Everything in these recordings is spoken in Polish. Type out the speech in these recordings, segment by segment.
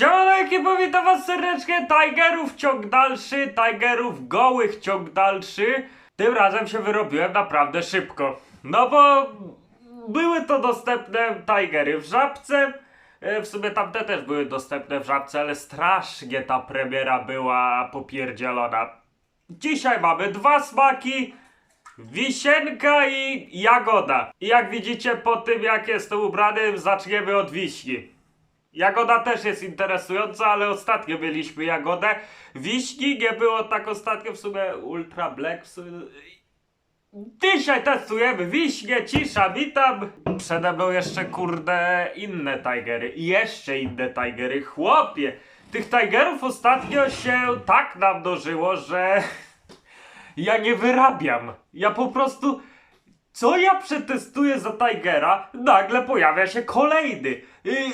Siemano ekipo, witam was serdecznie, Tigerów ciąg dalszy, Tigerów gołych ciąg dalszy. Tym razem się wyrobiłem naprawdę szybko. No bo były to dostępne Tigery w Żabce. E, W sumie tamte też były dostępne w Żabce, ale strasznie ta premiera była popierdzielona. Dzisiaj mamy dwa smaki. Wisienka i jagoda. I jak widzicie po tym jak jestem ubrany, zaczniemy od wiśni. Jagoda też jest interesująca, ale ostatnio mieliśmy jagodę. Wiśni nie było tak ostatnio, w sumie Ultra Black. W sumie... Dzisiaj testujemy wiśnie, cisza, witam. Przede mną jeszcze kurde inne tigery. I jeszcze inne tigery. Chłopie, tych tigerów ostatnio się tak namnożyło, że ja nie wyrabiam. Ja po prostu co ja przetestuję za Tigera, nagle pojawia się kolejny.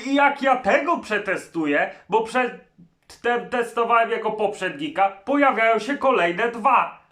I jak ja tego przetestuję, bo przed te, testowałem jako poprzednika, pojawiają się kolejne dwa.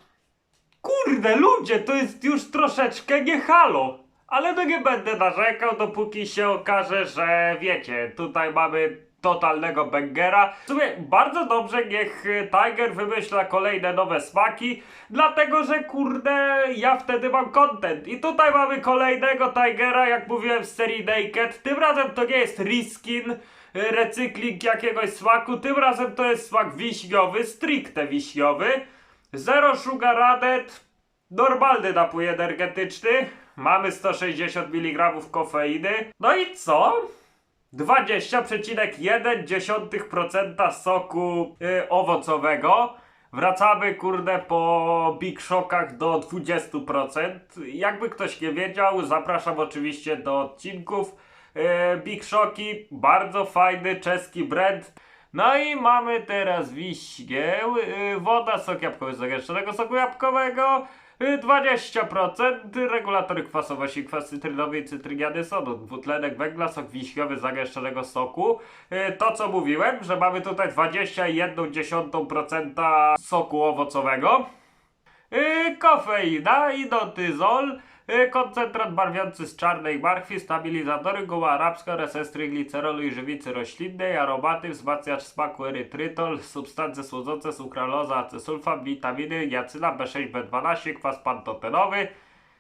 Kurde, ludzie, to jest już troszeczkę nie halo. Ale no nie będę narzekał, dopóki się okaże, że wiecie, tutaj mamy totalnego bangera. W sumie bardzo dobrze niech y, Tiger wymyśla kolejne nowe smaki, dlatego że kurde, ja wtedy mam content. I tutaj mamy kolejnego Tigera, jak mówiłem z serii Naked. Tym razem to nie jest reskin, y, recykling jakiegoś smaku, tym razem to jest smak wiśniowy, stricte wiśniowy. Zero sugar added, normalny napój energetyczny. Mamy 160 mg kofeiny. No i co? 20,1% soku y, owocowego. Wracamy, kurde, po Big Shockach do 20%. Jakby ktoś nie wiedział, zapraszam oczywiście do odcinków. Y, Big Shocki, bardzo fajny czeski brand. No i mamy teraz wiśnię, y, woda, sok jabłkowy z soku jabłkowego, 20%, regulatory kwasowości, kwas cytrynowy i cytryniany sodu, dwutlenek węgla, sok wiśniowy zagęszczonego soku. Y, To co mówiłem, że mamy tutaj 21,1% soku owocowego. Yy, kofeina, idotyzol, yy, koncentrat barwiący z czarnej marchwi, stabilizatory, guma arabska, resestry glicerolu i żywicy roślinnej, aromaty, wzmacniacz smaku erytrytol, substancje słodzące, sukraloza, acesulfam, witaminy, jacyna, B6, B12, kwas pantotenowy.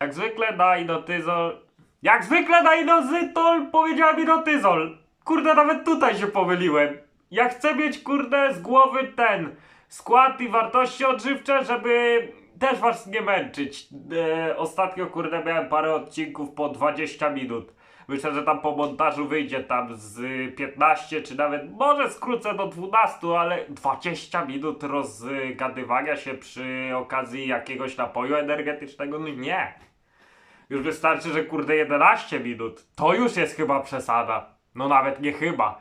Jak zwykle na idotyzol... Jak zwykle na idozytol powiedziałem idotyzol! Kurde, nawet tutaj się pomyliłem. Ja chcę mieć, kurde, z głowy ten skład i wartości odżywcze, żeby też was nie męczyć. E, ostatnio, kurde, miałem parę odcinków po 20 minut. Myślę, że tam po montażu wyjdzie tam z 15, czy nawet może skrócę do 12, ale 20 minut rozgadywania się przy okazji jakiegoś napoju energetycznego, no nie. Już wystarczy, że kurde 11 minut. To już jest chyba przesada. No nawet nie chyba.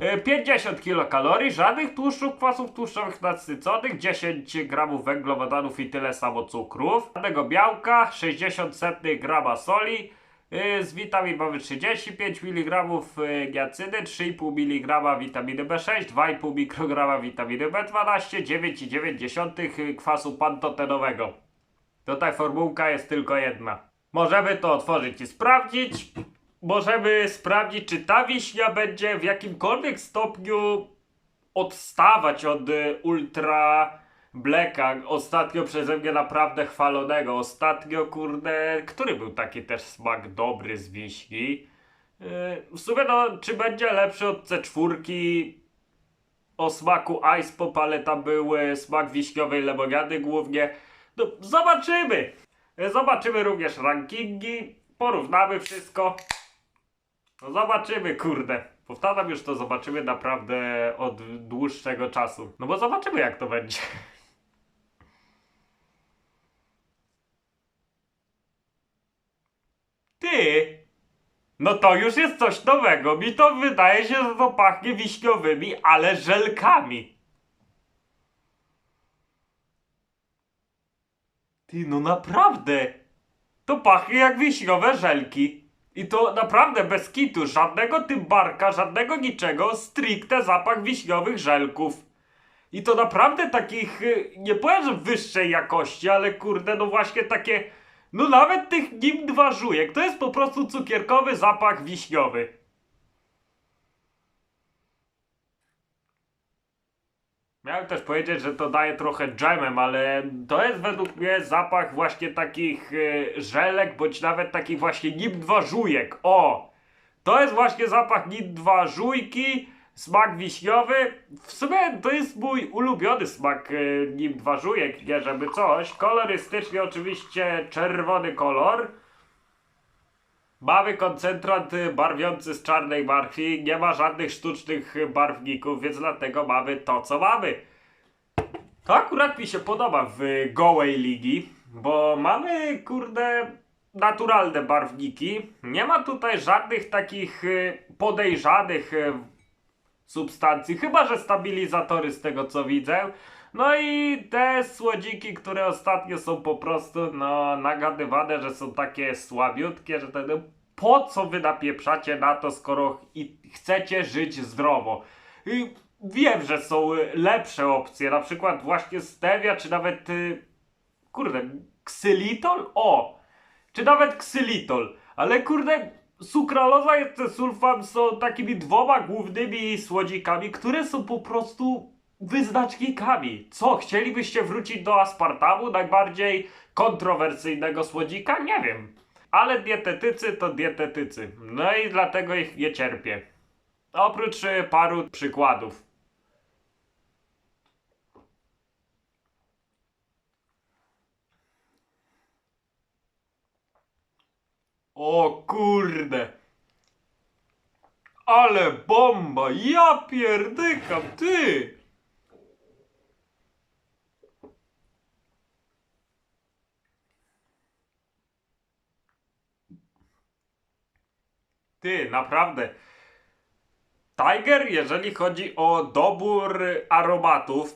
E, 50 kilokalorii, żadnych tłuszczów, kwasów tłuszczowych nadsyconych, 10 gramów węglowodanów i tyle samo cukrów, żadnego białka, 60 setnych grama soli, e, z witamin mamy 35 mg giacyny, 3,5 mg witaminy B6, 2,5 mikrograma witaminy B12, 9,9 kwasu pantotenowego. Tutaj formułka jest tylko jedna. Możemy to otworzyć i sprawdzić. Możemy sprawdzić, czy ta wiśnia będzie w jakimkolwiek stopniu odstawać od y, Ultra Blacka. Ostatnio przeze mnie naprawdę chwalonego. Ostatnio, kurde, który był taki też smak dobry z wiśni? Yy, w sumie, no, czy będzie lepszy od C4? O smaku Ice Pop, ale tam był y, smak wiśniowej lemoniady głównie. No, zobaczymy! Y, Zobaczymy również rankingi, porównamy wszystko. No zobaczymy, kurde. Powtarzam już to, zobaczymy naprawdę od dłuższego czasu. No bo zobaczymy jak to będzie. Ty! No to już jest coś nowego. Mi to wydaje się, że to pachnie wiśniowymi, ale żelkami. Ty, no naprawdę. To pachnie jak wiśniowe żelki. I to naprawdę bez kitu, żadnego tymbarka, żadnego niczego, stricte zapach wiśniowych żelków. I to naprawdę takich, y, nie powiem, że wyższej jakości, ale kurde, no właśnie takie, no nawet tych nim dwa żujek, to jest po prostu cukierkowy zapach wiśniowy. Miałem też powiedzieć, że to daje trochę dżemem, ale to jest według mnie zapach właśnie takich e, żelek, bądź nawet takich właśnie nim-2 żujek. O! To jest właśnie zapach nim-2 żujki, smak wiśniowy. W sumie to jest mój ulubiony smak e, nim-2 żujek, nie żeby coś. Kolorystycznie oczywiście czerwony kolor. Mamy koncentrat barwiący z czarnej marchwi, nie ma żadnych sztucznych barwników, więc dlatego mamy to, co mamy. To akurat mi się podoba w gołej ligi, bo mamy, kurde, naturalne barwniki. Nie ma tutaj żadnych takich y, podejrzanych y, substancji, chyba że stabilizatory z tego co widzę. No i te słodziki, które ostatnio są po prostu no, nagadywane, że są takie słabiutkie, że ten, po co wy napieprzacie na to, skoro i chcecie żyć zdrowo? I wiem, że są lepsze opcje, na przykład właśnie stevia, czy nawet y, kurde, ksylitol? O! Czy nawet ksylitol, ale kurde, sukraloza i sulfam są takimi dwoma głównymi słodzikami, które są po prostu wyznacznikami. Co, chcielibyście wrócić do aspartamu, najbardziej kontrowersyjnego słodzika? Nie wiem. Ale dietetycy to dietetycy. No i dlatego ich nie cierpię. Oprócz y, paru przykładów. O kurde. Ale bomba! Ja pierdykam, ty! Ty, naprawdę. Tiger, jeżeli chodzi o dobór aromatów,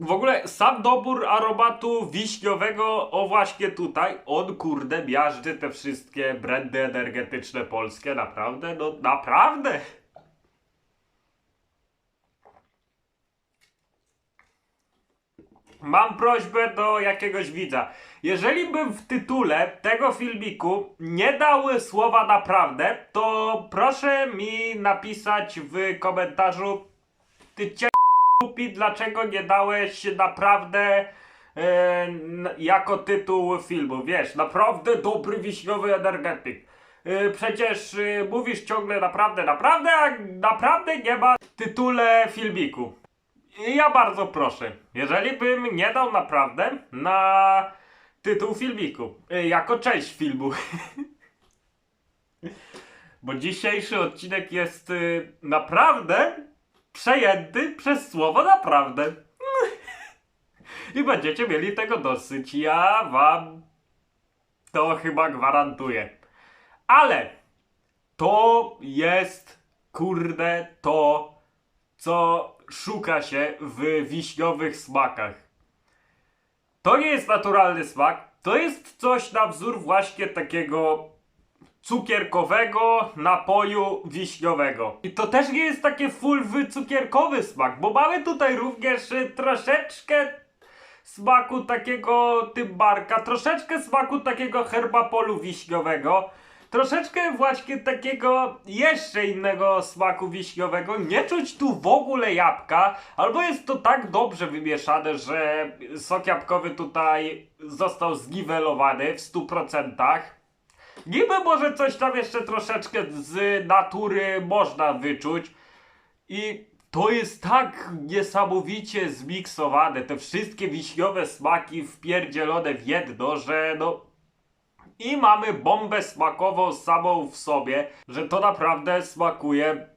w ogóle sam dobór aromatu wiśniowego, o właśnie tutaj, on kurde miażdży te wszystkie brandy energetyczne polskie, naprawdę, no naprawdę. Mam prośbę do jakiegoś widza. Jeżeli bym w tytule tego filmiku nie dał słowa naprawdę, to proszę mi napisać w komentarzu ty cie głupi, dlaczego nie dałeś naprawdę n- jako tytuł filmu. Wiesz, naprawdę dobry wiśniowy energetyk. E, przecież e, mówisz ciągle naprawdę, naprawdę, a naprawdę nie ma w tytule filmiku. Ja bardzo proszę, jeżeli bym nie dał naprawdę na tytuł filmiku, e, jako część filmu. Bo dzisiejszy odcinek jest y, naprawdę przejęty przez słowo naprawdę. I będziecie mieli tego dosyć. Ja wam to chyba gwarantuję. Ale to jest, kurde, to, co szuka się w wiśniowych smakach. To nie jest naturalny smak. To jest coś na wzór właśnie takiego cukierkowego napoju wiśniowego. I to też nie jest takie full wycukierkowy smak, bo mamy tutaj również y, troszeczkę smaku takiego tymbarka, troszeczkę smaku takiego herbapolu wiśniowego, troszeczkę właśnie takiego jeszcze innego smaku wiśniowego. Nie czuć tu w ogóle jabłka, albo jest to tak dobrze wymieszane, że sok jabłkowy tutaj został zniwelowany w 100%. Niby może coś tam jeszcze troszeczkę z natury można wyczuć. I to jest tak niesamowicie zmiksowane, te wszystkie wiśniowe smaki wpierdzielone w jedno, że no... I mamy bombę smakową samą w sobie, że to naprawdę smakuje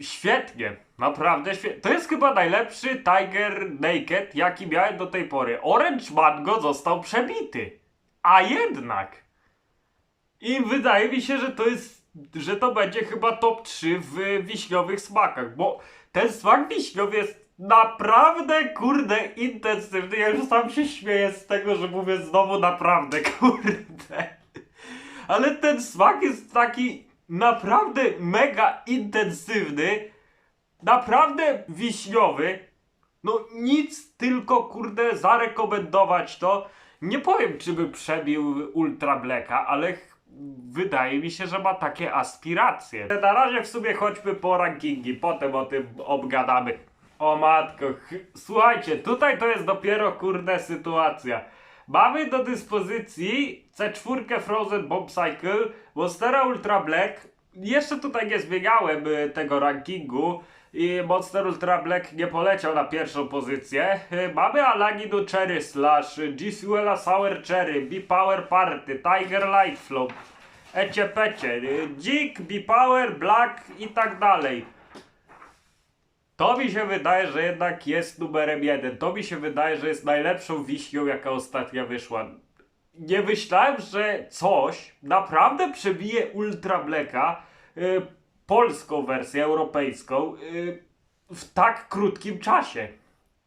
świetnie. Naprawdę świetnie. To jest chyba najlepszy Tiger Naked, jaki miałem do tej pory. Orange Mango został przebity. A jednak... I wydaje mi się, że to jest, że to będzie chyba top 3 w wiśniowych smakach, bo ten smak wiśniowy jest naprawdę, kurde, intensywny. Ja już sam się śmieję z tego, że mówię znowu naprawdę, kurde. Ale ten smak jest taki naprawdę mega intensywny, naprawdę wiśniowy. No nic, tylko kurde zarekomendować to. Nie powiem, czy by przebił Ultra Blacka, ale wydaje mi się, że ma takie aspiracje. Na razie w sumie chodźmy po rankingi, potem o tym obgadamy. O matko, ch- słuchajcie, tutaj to jest dopiero kurde sytuacja. Mamy do dyspozycji C4 Frozen Bomb Cycle, Monstera Ultra Black. Jeszcze tutaj nie zmieniałem y, tego rankingu i Monster Ultra Black nie poleciał na pierwszą pozycję. Y, Mamy Alaginu Cherry Slash, G Fuela Sour Cherry, B-Power Party, Tiger Light Flow, Ecie Pecie, y, Dzik, B-Power, Black i tak dalej. To mi się wydaje, że jednak jest numerem jeden. To mi się wydaje, że jest najlepszą wiśnią, jaka ostatnio wyszła. Nie myślałem, że coś naprawdę przebije Ultra Blacka, y, polską wersję, europejską, y, w tak krótkim czasie.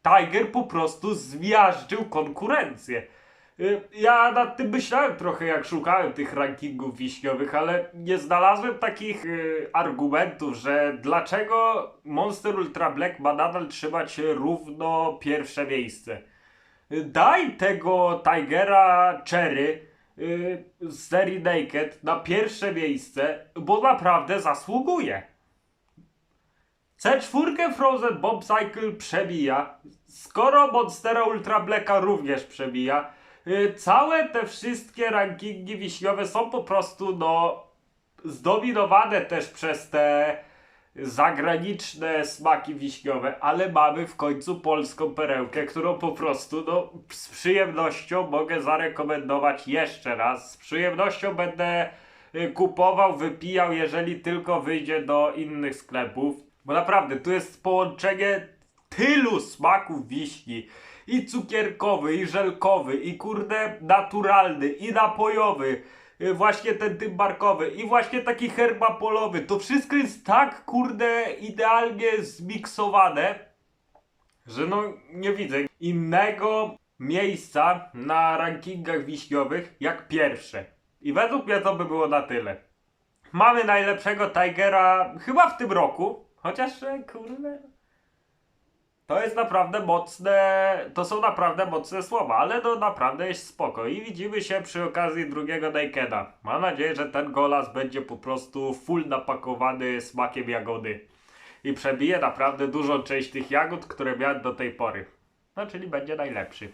Tiger po prostu zmiażdżył konkurencję. Y, Ja nad tym myślałem trochę, jak szukałem tych rankingów wiśniowych, ale nie znalazłem takich y, argumentów, że dlaczego Monster Ultra Black ma nadal trzymać równo pierwsze miejsce. Y, Daj tego Tigera Cherry z serii Naked na pierwsze miejsce, bo naprawdę zasługuje. C4 Frozen Bomb Cycle przebija. Skoro Monstera Ultra Blacka również przebija. Y, Całe te wszystkie rankingi wiśniowe są po prostu no zdominowane też przez te zagraniczne smaki wiśniowe, ale mamy w końcu polską perełkę, którą po prostu no, z przyjemnością mogę zarekomendować jeszcze raz. Z przyjemnością będę y, kupował, wypijał, jeżeli tylko wyjdzie do innych sklepów. Bo naprawdę, tu jest połączenie tylu smaków wiśni. I cukierkowy, i żelkowy, i kurde naturalny, i napojowy. y, Właśnie ten tymbarkowy, i właśnie taki herbapolowy. To wszystko jest tak kurde idealnie zmiksowane, że no nie widzę innego miejsca na rankingach wiśniowych jak pierwsze. I według mnie to by było na tyle. Mamy najlepszego Tigera chyba w tym roku, chociaż e, kurde. To jest naprawdę mocne, to są naprawdę mocne słowa, ale to naprawdę jest spoko. I widzimy się przy okazji drugiego Nakeda. Mam nadzieję, że ten golas będzie po prostu full napakowany smakiem jagody. I przebije naprawdę dużą część tych jagód, które miałem do tej pory. No czyli będzie najlepszy.